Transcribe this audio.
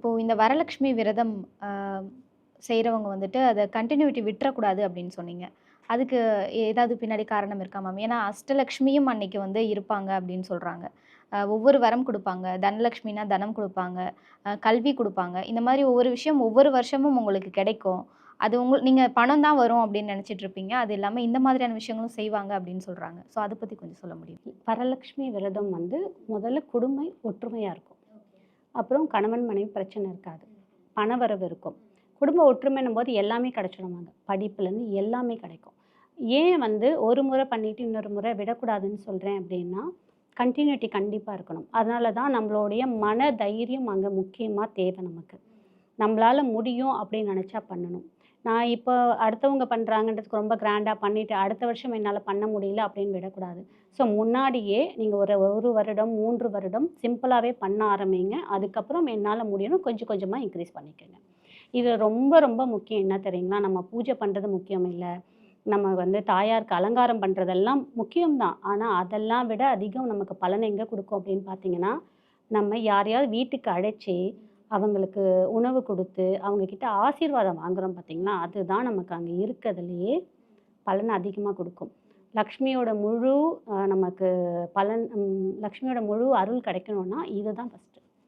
இப்போது இந்த வரலட்சுமி விரதம் செய்கிறவங்க வந்துட்டு அதை கண்டினியூட்டி விட்டுறக்கூடாது அப்படின்னு சொன்னீங்க. அதுக்கு ஏதாவது பின்னாடி காரணம் இருக்கா மேம் ஏன்னா அஷ்டலக்ஷ்மியும் அன்னைக்கு வந்து இருப்பாங்க அப்படின்னு சொல்கிறாங்க ஒவ்வொரு வரம் கொடுப்பாங்க. தனலக்ஷ்மினா தனம் கொடுப்பாங்க. கல்வி கொடுப்பாங்க. இந்த மாதிரி ஒவ்வொரு விஷயம் ஒவ்வொரு வருஷமும் உங்களுக்கு கிடைக்கும். அது உங்க நீங்கள் பணம் தான் வரும் அப்படின்னு நினச்சிட்டு இருப்பீங்க. அது இல்லாமல் இந்த மாதிரியான விஷயங்களும் செய்வாங்க அப்படின்னு சொல்கிறாங்க ஸோ அதை பற்றி கொஞ்சம் சொல்ல முடியும்? வரலட்சுமி விரதம் வந்து முதல்ல குடும்பம் ஒற்றுமையாக இருக்கும். அப்புறம் கணவன் மனைவி பிரச்சனை இருக்காது. பணவரவு இருக்கும். குடும்ப ஒற்றுமைன்னும் போது எல்லாமே கிடச்சிடுவாங்க படிப்புலேருந்து எல்லாமே கிடைக்கும். ஏன் வந்து ஒரு முறை பண்ணிவிட்டு இன்னொரு முறை விடக்கூடாதுன்னு சொல்கிறேன் அப்படின்னா கண்டினியூட்டி கண்டிப்பாக இருக்கணும். அதனால தான் நம்மளுடைய மன தைரியம் அங்கே முக்கியமாக தேவை நமக்கு. நம்மளால் முடியும் அப்படின்னு நினச்சா பண்ணணும். நான் இப்போ அடுத்தவங்க பண்ணுறாங்கன்றதுக்கு ரொம்ப கிராண்டாக பண்ணிவிட்டு அடுத்த வருஷம் என்னால் பண்ண முடியல அப்படின்னு விடக்கூடாது. ஸோ முன்னாடியே நீங்கள் ஒரு ஒரு வருடம் மூன்று வருடம் சிம்பிளாகவே பண்ண ஆரம்பிங்க. அதுக்கப்புறம் என்னால் முடியும்னு கொஞ்சம் கொஞ்சமாக இன்க்ரீஸ் பண்ணிக்கோங்க. இது ரொம்ப ரொம்ப முக்கியம். என்ன தெரியுங்களா? நம்ம பூஜை பண்ணுறது முக்கியம் இல்லை. நம்ம வந்து தாயாருக்கு அலங்காரம் பண்ணுறதெல்லாம் முக்கியம்தான் ஆனால் அதெல்லாம் விட அதிகம் நமக்கு பலன் எங்கே கொடுக்கும் அப்படின்னு பார்த்தீங்கன்னா நம்ம யாரையாவது வீட்டுக்கு அழைச்சி அவங்களுக்கு உணவு கொடுத்து அவங்கக்கிட்ட ஆசீர்வாதம் வாங்குகிறோம் பார்த்திங்களா அதுதான் நமக்கு அங்கே இருக்கிறதுலையே பலன் அதிகமாக கொடுக்கும். லக்ஷ்மியோட முழு நமக்கு பலன் லக்ஷ்மியோட முழு அருள் கிடைக்கணும்னா இதுதான் ஃபஸ்ட்டு